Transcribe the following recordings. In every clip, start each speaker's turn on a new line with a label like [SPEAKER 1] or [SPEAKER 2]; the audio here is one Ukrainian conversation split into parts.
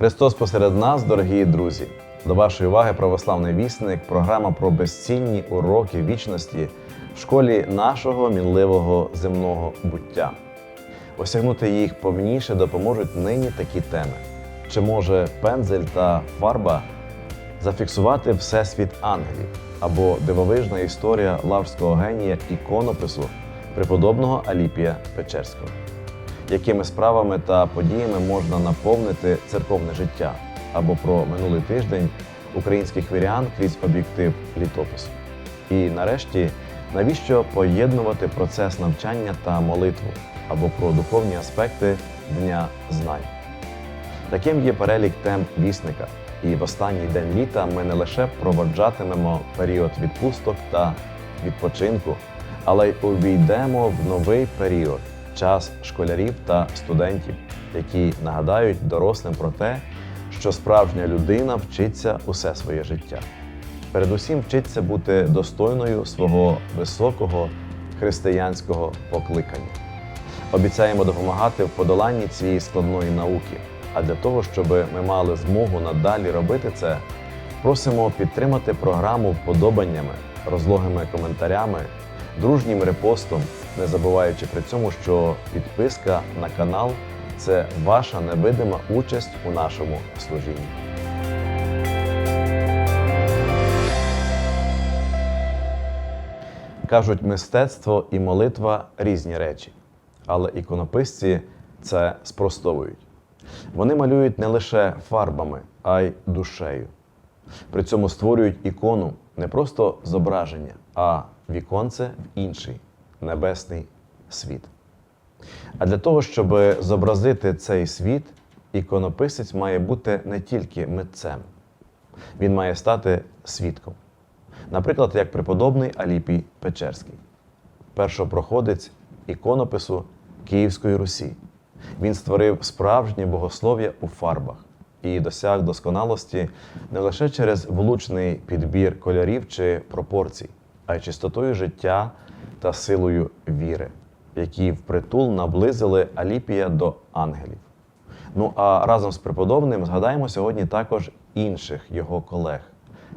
[SPEAKER 1] Христос посеред нас, дорогі друзі. До вашої уваги православний вісник, програма про безцінні уроки вічності в школі нашого мінливого земного буття. Осягнути їх повніше допоможуть нині такі теми: чи може пензель та фарба зафіксувати всесвіт ангелів або дивовижна історія лаврського генія іконопису преподобного Аліпія Печерського? Якими справами та подіями можна наповнити церковне життя або про минулий тиждень українських вірян крізь об'єктив літопису? І нарешті, навіщо поєднувати процес навчання та молитву або про духовні аспекти Дня знань? Таким є перелік тем вісника. І в останній день літа ми не лише проводжатимемо період відпусток та відпочинку, але й увійдемо в новий період час школярів та студентів, які нагадають дорослим про те, що справжня людина вчиться усе своє життя. Передусім вчиться бути достойною свого високого християнського покликання. Обіцяємо допомагати в подоланні цієї складної науки. А для того, щоб ми мали змогу надалі робити це, просимо підтримати програму вподобаннями, розлогими коментарями, дружнім репостом, не забуваючи при цьому, що підписка на канал це ваша невидима участь у нашому служінні. Кажуть, мистецтво і молитва різні речі, але іконописці це спростовують. Вони малюють не лише фарбами, а й душею. При цьому створюють ікону не просто зображення, а віконце в інший небесний світ. А для того, щоб зобразити цей світ, іконописець має бути не тільки митцем, він має стати свідком. Наприклад, як преподобний Аліпій Печерський, першопроходець іконопису Київської Русі. Він створив справжнє богослов'я у фарбах і досяг досконалості не лише через влучний підбір кольорів чи пропорцій, а й чистотою життя та силою віри, які впритул наблизили Аліпія до ангелів. Ну а разом з преподобним згадаємо сьогодні також інших його колег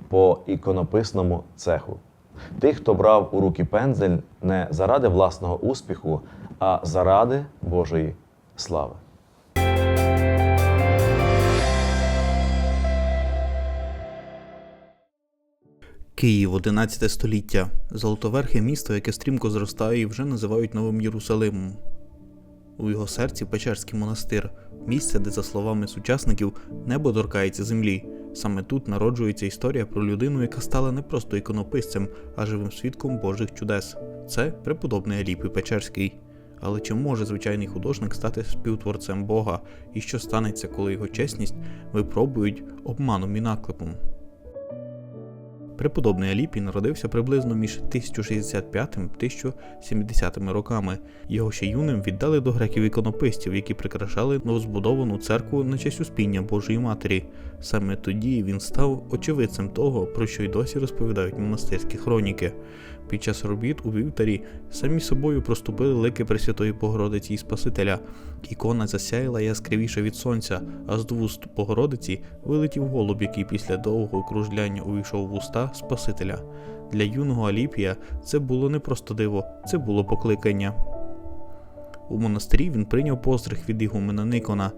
[SPEAKER 1] по іконописному цеху. Тих, хто брав у руки пензель не заради власного успіху, а заради Божої слави.
[SPEAKER 2] Київ, 11 століття. Золотоверхе місто, яке стрімко зростає і вже називають Новим Єрусалимом. У його серці Печерський монастир, місце, де, за словами сучасників, небо торкається землі. Саме тут народжується історія про людину, яка стала не просто іконописцем, а живим свідком Божих чудес. Це преподобний Аліпій Печерський. Але чи може звичайний художник стати співтворцем Бога, і що станеться, коли його чесність випробують обманом і наклепом? Преподобний Аліпій народився приблизно між 1065 1070 роками. Його ще юним віддали до греків іконописців, які прикрашали новозбудовану церкву на честь успіння Божої Матері. Саме тоді він став очевидцем того, про що й досі розповідають монастирські хроніки. Під час робіт у вівтарі самі собою проступили лики Пресвятої Богородиці і Спасителя. Ікона засяяла яскравіше від сонця, а з вуст Богородиці вилетів голуб, який після довгого кружляння увійшов в уста Спасителя. Для юного Аліпія це було не просто диво, це було покликання. У монастирі він прийняв постриг від ігумена Никона.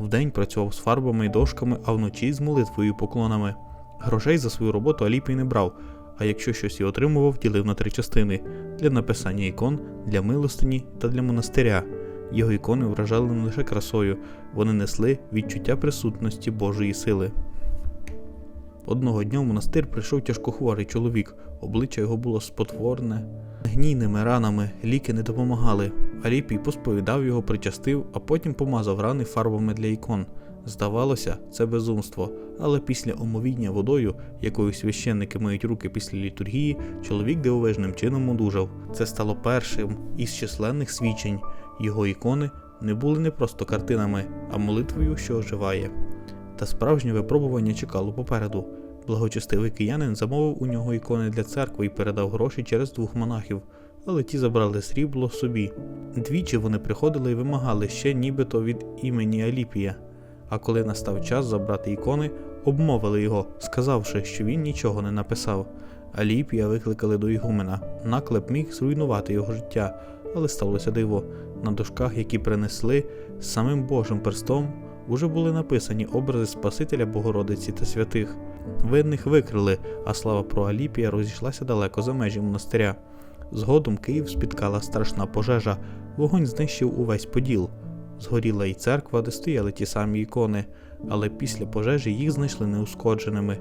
[SPEAKER 2] Вдень працював з фарбами і дошками, а вночі з молитвою і поклонами. Грошей за свою роботу Аліпій не брав, а якщо щось і отримував, ділив на три частини для написання ікон, для милостині та для монастиря. Його ікони вражали не лише красою, вони несли відчуття присутності Божої сили. Одного дня в монастир прийшов тяжкохворий чоловік, обличчя його було спотворне, гнійними ранами, ліки не допомагали. Аліпій посповідав його, причастив, а потім помазав рани фарбами для ікон. Здавалося, це безумство, але після омовіння водою, якою священники миють руки після літургії, чоловік дивовижним чином одужав. Це стало першим із численних свідчень. Його ікони не були не просто картинами, а молитвою, що оживає. Та справжнє випробування чекало попереду. Благочестивий киянин замовив у нього ікони для церкви і передав гроші через двох монахів, але ті забрали срібло собі. Двічі вони приходили і вимагали ще нібито від імені Аліпія. А коли настав час забрати ікони, обмовили його, сказавши, що він нічого не написав. Аліпія викликали до Ігумена. Наклеп міг зруйнувати його життя, але сталося диво. На дошках, які принесли самим Божим перстом, уже були написані образи Спасителя Богородиці та святих. Винних викрили, а слава про Аліпія розійшлася далеко за межі монастиря. Згодом Київ спіткала страшна пожежа, вогонь знищив увесь поділ. Згоріла й церква, де стояли ті самі ікони, але після пожежі їх знайшли неушкодженими.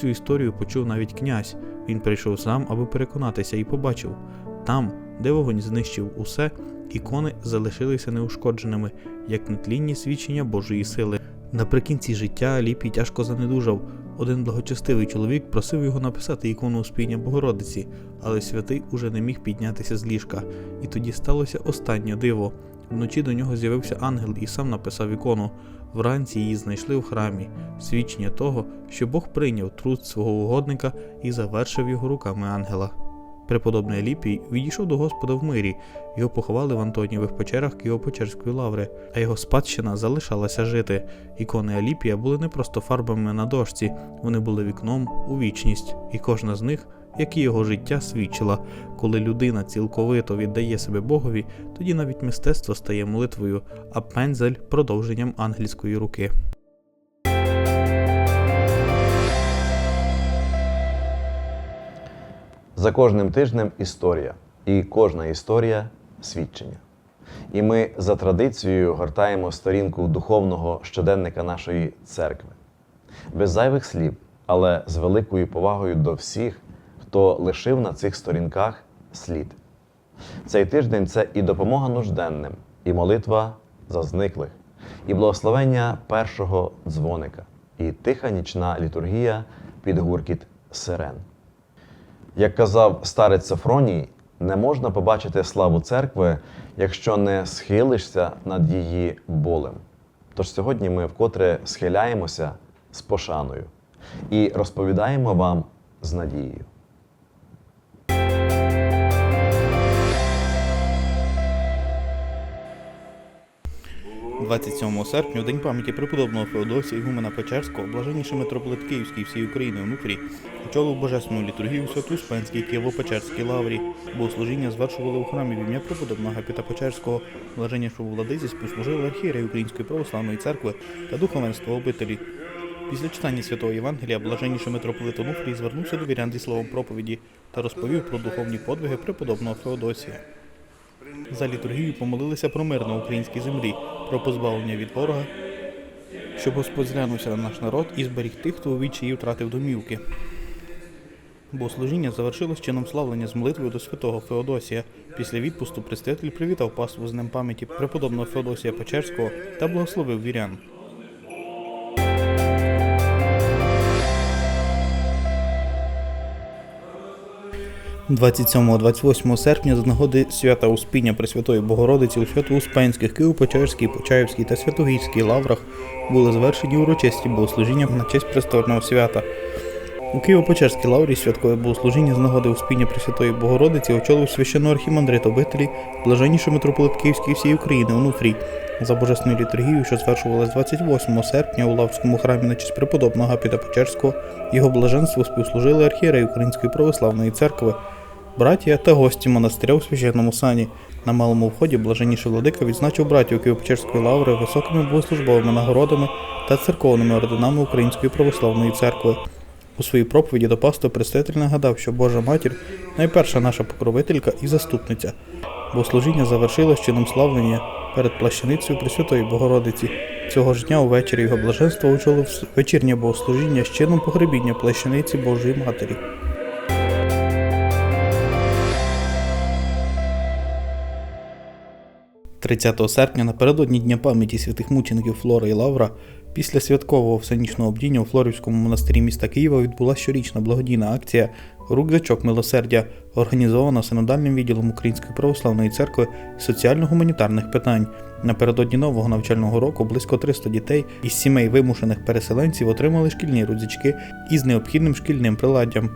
[SPEAKER 2] Цю історію почув навіть князь. Він прийшов сам, аби переконатися, і побачив там, де вогонь знищив усе, ікони залишилися неушкодженими, як нетлінні свідчення Божої сили. Наприкінці життя Аліпій тяжко занедужав. Один благочестивий чоловік просив його написати ікону Успіння Богородиці, але святий уже не міг піднятися з ліжка, і тоді сталося останнє диво. Вночі до нього з'явився ангел і сам написав ікону. Вранці її знайшли в храмі, свідчення того, що Бог прийняв труд свого угодника і завершив його руками ангела. Преподобний Аліпій відійшов до Господа в мирі, його поховали в Антонієвих печерах Києво-Печерської лаври, а його спадщина залишалася жити. Ікони Аліпія були не просто фарбами на дошці, вони були вікном у вічність, і кожна з них, як і його життя, свідчила, коли людина цілковито віддає себе Богові, тоді навіть мистецтво стає молитвою, а пензель продовженням ангельської руки.
[SPEAKER 1] За кожним тижнем історія, і кожна історія свідчення. І ми за традицією гортаємо сторінку духовного щоденника нашої церкви. Без зайвих слів, але з великою повагою до всіх, хто лишив на цих сторінках слід. Цей тиждень це і допомога нужденним, і молитва за зниклих, і благословення першого дзвоника, і тиха нічна літургія під гуркіт сирен. Як казав старець Софроній, не можна побачити славу церкви, якщо не схилишся над її болем. Тож сьогодні ми вкотре схиляємося з пошаною і розповідаємо вам з надією.
[SPEAKER 2] 27 серпня, день пам'яті преподобного Феодосія Ігумена Печерського, блаженніший митрополит Київський всієї України онуфрій, очолив божественну літургію у Святу-Спенській Києво-Печерській лаврі. Богослужіння звершували у храмі в ім'я преподобного Гапіта Печерського. Блаженнішого владиці співслужили архієреї Української православної церкви та духовенство обителі. Після читання святого Євангелія блаженніший митрополит Онуфрій звернувся до вірян зі словом проповіді та розповів про духовні подвиги преподобного Феодосія. За літургію помолилися про мир на українській землі, про позбавлення від ворога, щоб Господь зглянувся на наш народ і зберіг тих, хто у відчаї втратив домівки. Богослужіння завершилось чином славлення з молитвою до святого Феодосія. Після відпусту представитель привітав паству з днем пам'яті преподобного Феодосія Печерського та благословив вірян. – 27-28 серпня з нагоди свята Успіння Пресвятої Богородиці у Свято-Успенських, Києво-Печерській, Почаївській та Святогірській лаврах були звершені урочисті богослужіння на честь престольного свята. У Києво-Печерській лаврі святкове богослужіння з нагоди Успіння Пресвятої Богородиці очолив священний архімандрит обителі, блаженніший митрополит Київський всієї України Онуфрій. За божественною літургією, що звершувалась 28 серпня у Лавському храмі на честь преподобного Гапіта Печерського, його блаженству співслужили архієреї Української православної церкви, братія та гості монастиря у священному сані. На малому вході блаженніший владика відзначив братів Києво-Печерської лаври високими богослужбовими нагородами та церковними орденами Української православної церкви. У своїй проповіді до пасту представитель нагадав, що Божа матір найперша наша покровителька і заступниця. Богослужіння завершилось чином славлення перед плащаницею Пресвятої Богородиці. Цього ж дня увечері його блаженство очолив вечірнє богослужіння з чином погребіння плащаниці Божої Матері. – 30 серпня напередодні Дня пам'яті святих мучеників Флора і Лавра після святкового всенічного обдіння у Флорівському монастирі міста Києва відбулася щорічна благодійна акція Рюкзачок милосердя, організована синодальним відділом Української православної церкви соціально-гуманітарних питань. Напередодні нового навчального року близько 300 дітей із сімей вимушених переселенців отримали шкільні рюкзачки із необхідним шкільним приладдям.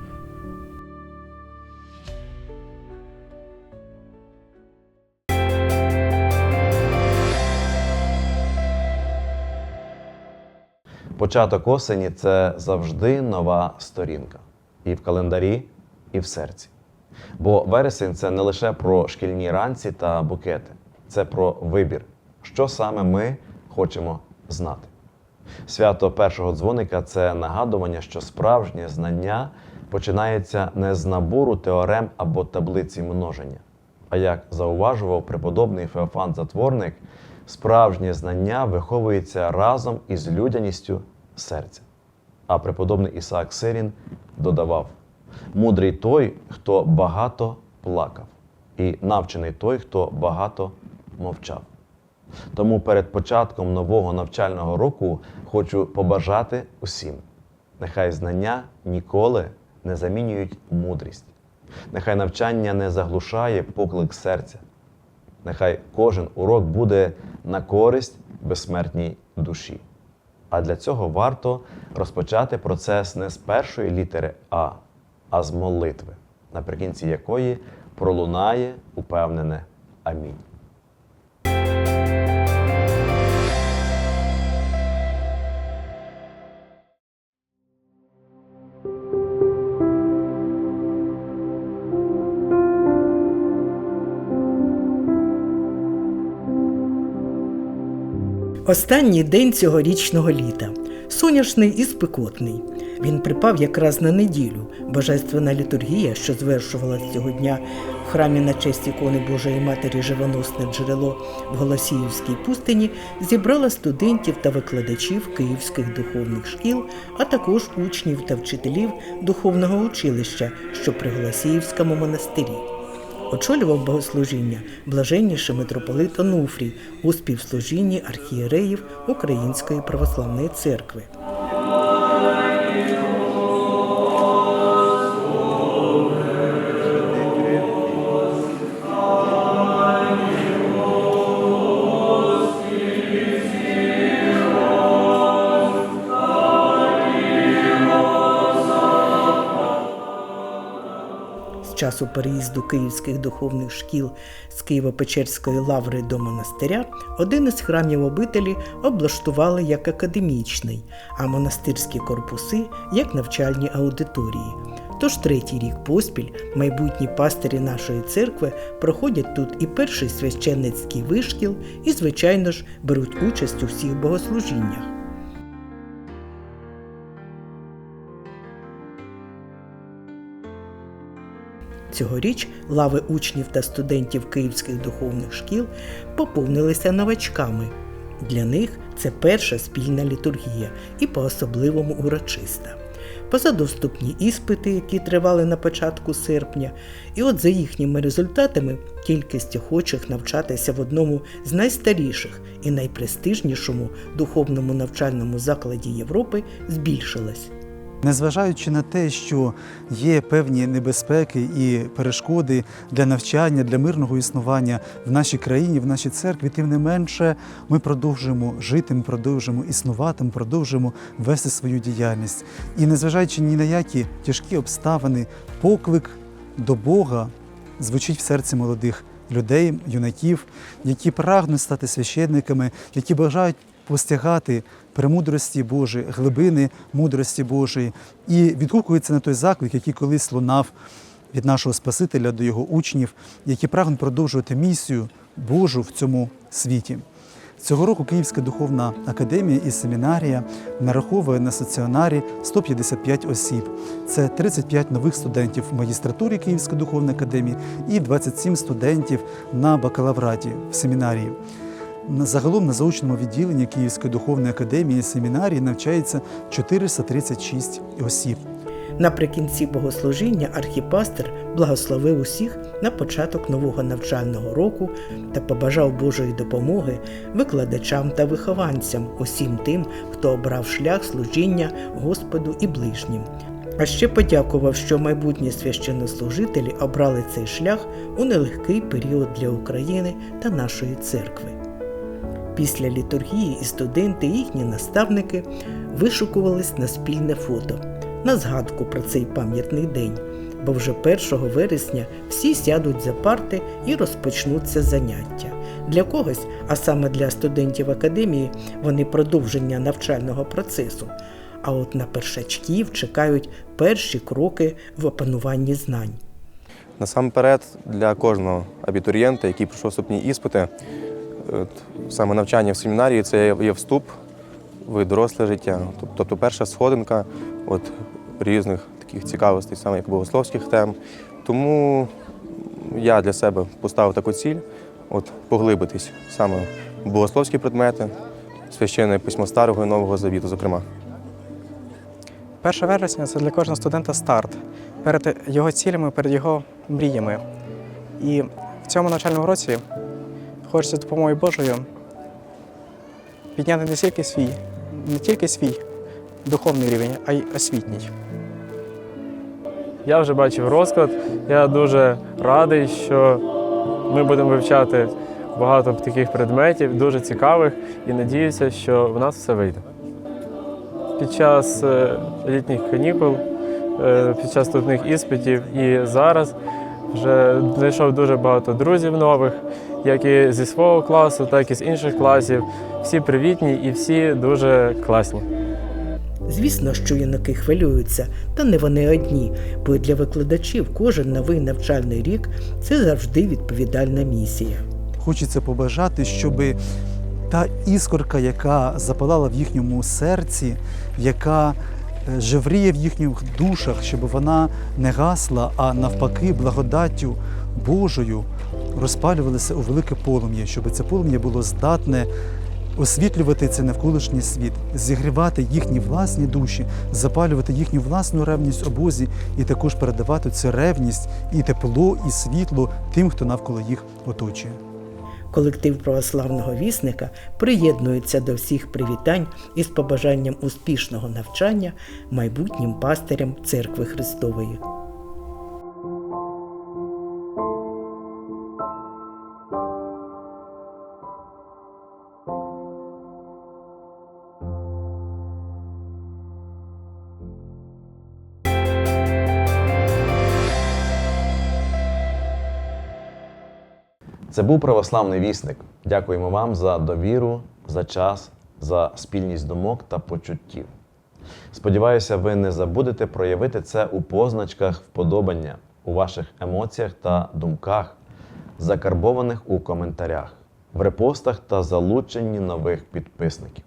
[SPEAKER 1] Початок осені це завжди нова сторінка. І в календарі, і в серці. Бо вересень це не лише про шкільні ранці та букети, це про вибір, що саме ми хочемо знати. Свято першого дзвоника це нагадування, що справжнє знання починається не з набору теорем або таблиці множення. А як зауважував преподобний Феофан Затворник, справжнє знання виховується разом із людяністю серця. А преподобний Ісаак Сирін додавав: мудрий той, хто багато плакав, і навчений той, хто багато мовчав. Тому перед початком нового навчального року хочу побажати усім. Нехай знання ніколи не замінюють мудрість. Нехай навчання не заглушає поклик серця. Нехай кожен урок буде на користь безсмертній душі. А для цього варто розпочати процес не з першої літери А, а з молитви, наприкінці якої пролунає упевнене Амінь.
[SPEAKER 3] Останній день цьогорічного літа. Соняшний і спекотний. Він припав якраз на неділю. Божественна літургія, що звершувалась цього дня в храмі на честь ікони Божої Матері Живоносне джерело в Голосіївській пустині, зібрала студентів та викладачів київських духовних шкіл, а також учнів та вчителів духовного училища, що при Голосіївському монастирі. Очолював богослужіння блаженніший митрополит Онуфрій у співслужінні архієреїв Української православної церкви. Часу переїзду київських духовних шкіл з Києво-Печерської лаври до монастиря один із храмів обителі облаштували як академічний, а монастирські корпуси як навчальні аудиторії. Тож третій рік поспіль майбутні пастирі нашої церкви проходять тут і перший священницький вишкіл, і, звичайно ж, беруть участь у всіх богослужіннях. Цьогоріч лави учнів та студентів київських духовних шкіл поповнилися новачками. Для них це перша спільна літургія і по-особливому урочиста. Позадоступні іспити, які тривали на початку серпня, і от за їхніми результатами кількість охочих навчатися в одному з найстаріших і найпрестижнішому духовному навчальному закладі Європи збільшилась.
[SPEAKER 4] Незважаючи на те, що є певні небезпеки і перешкоди для навчання, для мирного існування в нашій країні, в нашій церкві, тим не менше ми продовжуємо жити, ми продовжуємо існувати, ми продовжуємо вести свою діяльність. І незважаючи ні на які тяжкі обставини, поклик до Бога звучить в серці молодих людей, юнаків, які прагнуть стати священниками, які бажають постигати премудрості Божої, глибини мудрості Божої, і відгукується на той заклик, який колись лунав від нашого Спасителя до його учнів, які прагнуть продовжувати місію Божу в цьому світі. Цього року Київська духовна академія і семінарія нараховує на стаціонарі 155 осіб. Це 35 нових студентів в магістратурі Київської духовної академії і 27 студентів на бакалавраті в семінарії. Загалом на заочному відділенні Київської духовної академії семінарії навчається 436 осіб.
[SPEAKER 3] Наприкінці богослужіння архіпастер благословив усіх на початок нового навчального року та побажав Божої допомоги викладачам та вихованцям, усім тим, хто обрав шлях служіння Господу і ближнім. А ще подякував, що майбутні священнослужителі обрали цей шлях у нелегкий період для України та нашої церкви. Після літургії і студенти, і їхні наставники вишукувались на спільне фото на згадку про цей пам'ятний день, бо вже 1 вересня всі сядуть за парти і розпочнуться заняття. Для когось, а саме для студентів академії, вони продовження навчального процесу. А от на першачків чекають перші кроки в опануванні знань.
[SPEAKER 5] Насамперед, для кожного абітурієнта, який пройшов вступні іспити, саме навчання в семінарії це є- вступ в доросле життя. Тобто перша сходинка от, різних таких цікавостей, саме як богословських тем. Тому я для себе поставив таку ціль от, поглибитись саме в богословські предмети, священне письмо Старого і Нового Завіту, зокрема.
[SPEAKER 6] 1 вересня це для кожного студента старт перед його цілями, перед його мріями. І в цьому навчальному році хочеться з допомогою Божою підняти не тільки свій, не тільки свій духовний рівень, а й освітній.
[SPEAKER 7] Я вже бачив розклад. Я дуже радий, що ми будемо вивчати багато таких предметів, дуже цікавих, і надіюся, що в нас все вийде. Під час е, літніх канікул, е, під час вступних іспитів і зараз вже знайшов дуже багато друзів нових, як і зі свого класу, так і з інших класів. Всі привітні і всі дуже класні.
[SPEAKER 3] Звісно, що юнаки хвилюються, та не вони одні, бо для викладачів кожен новий навчальний рік це завжди відповідальна місія.
[SPEAKER 4] Хочеться побажати, щоб та іскорка, яка запалала в їхньому серці, яка е, жевріє в їхніх душах, щоб вона не гасла, а навпаки, благодаттю Божою розпалювалася у велике полум'я, щоб це полум'я було здатне освітлювати цей навколишній світ, зігрівати їхні власні душі, запалювати їхню власну ревність у Бозі і також передавати цю ревність і тепло, і світло тим, хто навколо їх оточує.
[SPEAKER 3] Колектив православного вісника приєднується до всіх привітань із побажанням успішного навчання майбутнім пастирям Церкви Христової.
[SPEAKER 1] Це був православний вісник. Дякуємо вам за довіру, за час, за спільність думок та почуттів. Сподіваюся, ви не забудете проявити це у позначках вподобання, у ваших емоціях та думках, закарбованих у коментарях, в репостах та залученні нових підписників.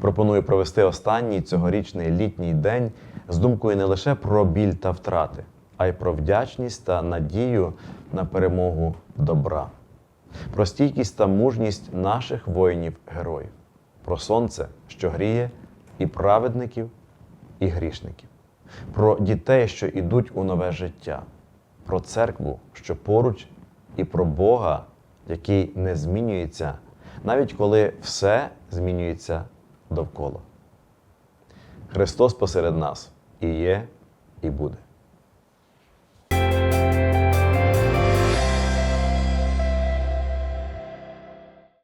[SPEAKER 1] Пропоную провести останній цьогорічний літній день з думкою не лише про біль та втрати, а й про вдячність та надію на перемогу добра, про стійкість та мужність наших воїнів-героїв, про сонце, що гріє, і праведників, і грішників, про дітей, що йдуть у нове життя, про церкву, що поруч, і про Бога, який не змінюється, навіть коли все змінюється довкола. Христос посеред нас і є, і буде.